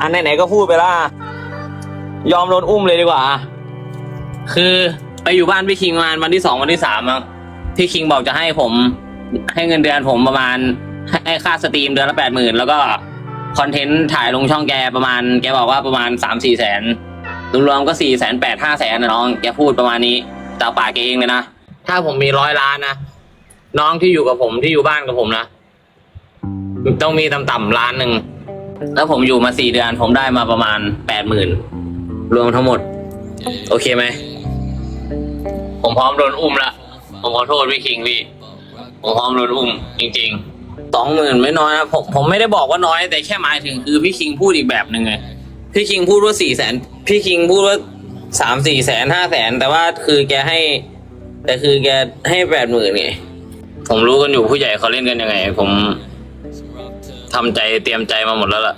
อันไหนๆก็พูดไปละยอมโดนอุ้มเลยดีกว่า คือไปอยู่บ้านพี่คิงประมาณวันที่สองวันที่สามมั้งพี่คิงบอกจะให้ผม ให้เงินเดือนผมประมาณ ให้ค่าสตรีมเดือนละแปดหมื่นแล้วก็คอนเทนต์ถ่ายลงช่องแกประมาณ แกบอกว่าประมาณสามสี่แสนรวมๆก็สี่แสนแปดห้าแสนนะน้องแกพูดประมาณนี้จากปากแกเองเลยนะถ้าผมมีร้อยล้านนะน้องที่อยู่กับผมที่อยู่บ้านกับผมนะต้องมีต่ำๆล้านหนึ่ง แล้วผมอยู่มาสี่เดือนผมได้มาประมาณแปดหมื่นรวมทั้งหมด โอเคไหม ผมพร้อมโดนอุ้มละผมขอโทษพี่คิงพี่ผมพร้อมโดนอุ้มจริงๆสองหมื่นไม่น้อยนะผมผมไม่ได้บอกว่าน้อย แต่แค่หมายถึงคือพี่คิงพูดอีกแบบหนึ่งไงพี่คิงพูดว่าสี่แสนพี่คิงพูดว่าสามสี่แสนห้าแสนแต่ว่าคือแกให้ แต่คือแกให้แปดหมื่นไงผมรู้กันอยู่ผู้ใหญ่เขาเล่นกันยังไง ผม ทำใจเตรียมใจมาหมดแล้วล่ะ